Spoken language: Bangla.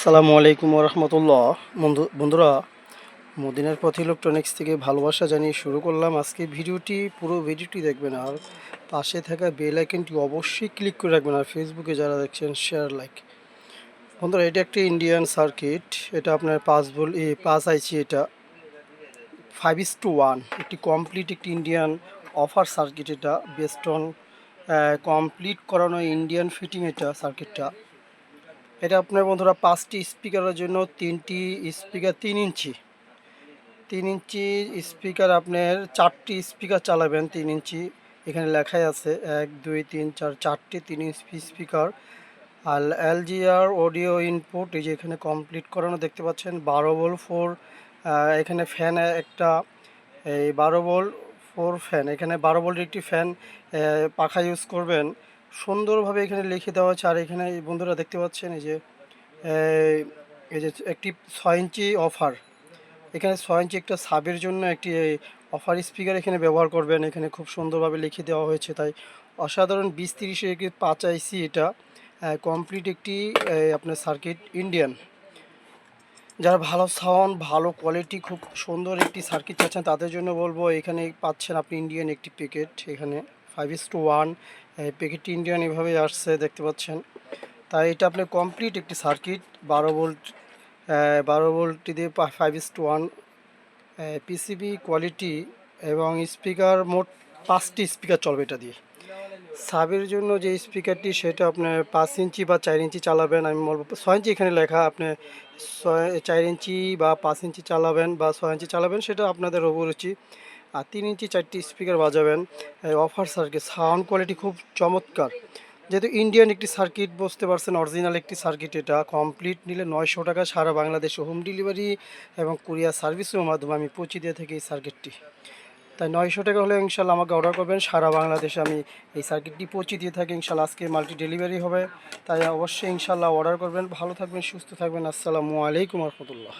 আসসালামু আলাইকুম রহমতুল্লাহ বন্ধু, বন্ধুরা, মদিনার পথ ইলেকট্রনিক্স থেকে ভালোবাসা জানিয়ে শুরু করলাম আজকে ভিডিওটি। পুরো ভিডিওটি দেখবেন আর পাশে থাকা বেল আইকনটি অবশ্যই ক্লিক করে রাখবেন আর ফেসবুকে যারা দেখছেন শেয়ার লাইক বন্ধুরা, এটা একটি ইন্ডিয়ান সার্কিট এটা আপনার পাঁচ বল এ, পাঁচ আইছি এটা ফাইভ ইস টু ওয়ান একটি কমপ্লিট একটি ইন্ডিয়ান অফার সার্কিট এটা। বেস্ট অন কমপ্লিট করানো ইন্ডিয়ান ফিটিং এটা সার্কিটটা এটা আপনার বন্ধুরা পাঁচটি স্পিকারের জন্য তিনটি স্পিকার তিন ইঞ্চি। তিন ইঞ্চি স্পিকার আপনার চারটি স্পিকার চালাবেন তিন ইঞ্চি। এখানে লেখাই আছে এক, দুই, তিন, চার, চারটি তিন ইঞ্চি স্পিকার। আর এলজিআর অডিও ইনপুট, এই যে এখানে কমপ্লিট করানো দেখতে পাচ্ছেন, বারো বল ফোর এখানে ফ্যান একটা, এই বারো বল ফোর ফ্যান, এখানে বারো ভোল্টের একটি ফ্যান পাখা ইউজ করবেন। সুন্দরভাবে এখানে লিখে দেওয়া আছে, আর এখানে বন্ধুরা দেখতে পাচ্ছেন এই যে, এই এই যে একটি ছয় ইঞ্চি অফার এখানে ছয় ইঞ্চি একটা সাবের জন্য একটি অফার স্পিকার এখানে ব্যবহার করবেন। এখানে খুব সুন্দরভাবে লিখে দেওয়া হয়েছে, তাই অসাধারণ বিশ তিরিশে একটি পাঁচ আইসি এটা কমপ্লিট একটি আপনার সার্কিট ইন্ডিয়ান যারা ভালো সাউন্ড ভালো কোয়ালিটি খুব সুন্দর একটি সার্কিট চাচ্ছেন, তাদের জন্য বলব, এখানে পাচ্ছেন আপনি ইন্ডিয়ান একটি প্যাকেট এখানে। ফাইভ ইস টু ওয়ান, এই প্যাকেটটি ইন্ডিয়ান এভাবে আসছে, দেখতে পাচ্ছেন। তাই এটা আপনার কমপ্লিট একটি সার্কিট বারো ভোল্ট বারো ভোল্টটি দিয়ে five is to one PCB quality এবং স্পিকার মোট পাঁচটি স্পিকার চলবে এটা দিয়ে। সাবের জন্য যে স্পিকারটি সেটা আপনার পাঁচ ইঞ্চি বা চার ইঞ্চি চালাবেন, আমি বলব ছয় ইঞ্চি এখানে লেখা, আপনি চার ইঞ্চি বা পাঁচ ইঞ্চি চালাবেন বা ছয় ইঞ্চি চালাবেন, সেটা আপনাদের অভিরুচি। আর তিন ইঞ্চি চারটি স্পিকার বাজাবেন। অফার সার্কিট সাউন্ড কোয়ালিটি খুব চমৎকার। যেহেতু ইন্ডিয়ান একটি সার্কিট বুঝতে পারছেন অরিজিনাল একটি সার্কিট এটা। কমপ্লিট নিলে নয়শো টাকা সারা বাংলাদেশে হোম ডেলিভারি এবং কুরিয়ার সার্ভিসের মাধ্যমে আমি পৌঁছে দিয়ে থাকি এই সার্কিটটি তাই নয়শো টাকা হলে ইনশাল্লাহ আমাকে অর্ডার করবেন। সারা বাংলাদেশে আমি এই সার্কিটটি পৌঁছে দিয়ে থাকি। ইনশাল্লাহ আজকে মাল্টি ডেলিভারি হবে। তাই অবশ্যই ইনশাল্লাহ অর্ডার করবেন। ভালো থাকবেন, সুস্থ থাকবেন। আসসালামু আলাইকুম রহমতুল্লাহ।